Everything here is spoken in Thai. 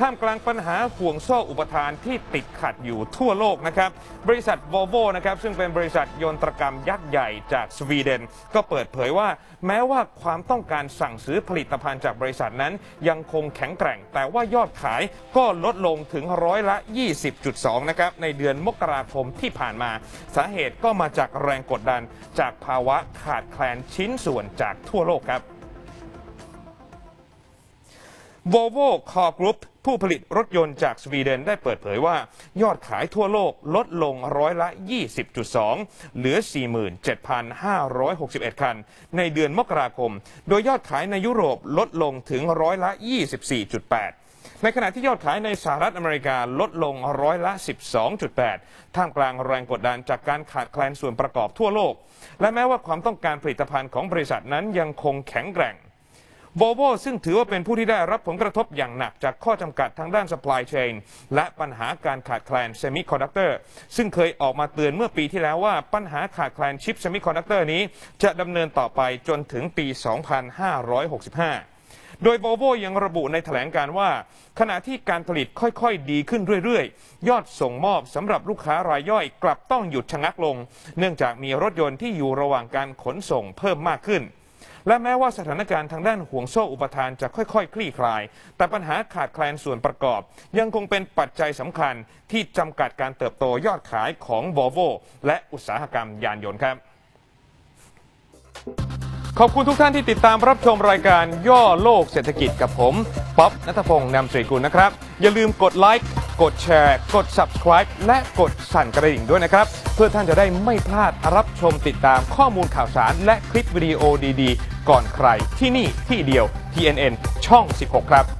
ท่ามกลางปัญหาห่วงโซ่อุปทานที่ติดขัดอยู่ทั่วโลกนะครับ บริษัท Volvo นะครับซึ่งเป็นบริษัทยนตรกรรมยักษ์ใหญ่จากสวีเดน ก็เปิดเผยว่า แม้ว่าความต้องการสั่งซื้อผลิตภัณฑ์จากบริษัทนั้น ยังคงแข็งแกร่ง แต่ว่ายอดขายก็ลดลงถึงร้อยละ 20.2 นะครับในเดือนมกราคมที่ผ่านมา สาเหตุก็มาจากแรงกดดันจากภาวะขาดแคลนชิ้นส่วนจากทั่วโลกครับ Volvo Car Group ผู้ผลิตรถยนต์จากสวีเดนได้เปิดเผยว่า ยอดขายทั่วโลกลดลงร้อยละ 20.2 เหลือ 47,561 คัน ในเดือนมกราคม โดยยอดขายในยุโรปลดลงถึงร้อยละ 24.8ในขณะที่ยอดขายในสหรัฐอเมริกาลดลงร้อยละ 12.8 ท่ามกลางแรงกดดันจากการขาดแคลนส่วนประกอบทั่วโลก และแม้ว่าความต้องการผลิตภัณฑ์ของบริษัทนั้นยังคงแข็งแกร่ง โ o โ o ซึ่งถือว่าเป็นผู้ที่ได้รับผลกระทบอย่างหนักจากข้อจำกัดทางด้าน supply chain และปัญหาการขาดแคลนเซมิคอนดักเตอร์ซึ่งเคยออกมาเตือนเมื่อปีที่แล้วว่าปัญหาขาดแคลนชิปเซมิคอนดักเตอร์นี้ จะดำเนินต่อไปจนถึงปี 2565โดย Volvo ยังระบุในแถลงการว่า ขณะที่การผลิตค่อยๆ ดีขึ้นเรื่อยๆ ยอดส่งมอบสำหรับลูกค้ารายย่อยกลับต้องหยุดชะงักลง เนื่องจากมีรถยนต์ที่อยู่ระหว่างการขนส่งเพิ่มมากขึ้น และแม้ว่าสถานการณ์ทางด้านห่วงโซ่อุปทานจะค่อยๆคลี่คลาย แต่ปัญหาขาดแคลนส่วนประกอบ ยังคงเป็นปัจจัยสำคัญที่จำกัดการเติบโตยอดขายของ Volvo และอุตสาหกรรมยานยนต์ครับ ขอบคุณทุกท่านที่ติดตามรับชมรายการย่อโลกเศรษฐกิจกับผม ป๊อบนัทพงศ์นำสรีกุลนะครับ อย่าลืมกดไลค์ กดแชร์ กด Subscribe และกดสั่นกระดิ่งด้วยนะครับ เพื่อท่านจะได้ไม่พลาดรับชมติดตามข้อมูลข่าวสาร และคลิปวิดีโอดีๆ ก่อนใครที่นี่ที่เดียว TNN ช่อง 16 ครับ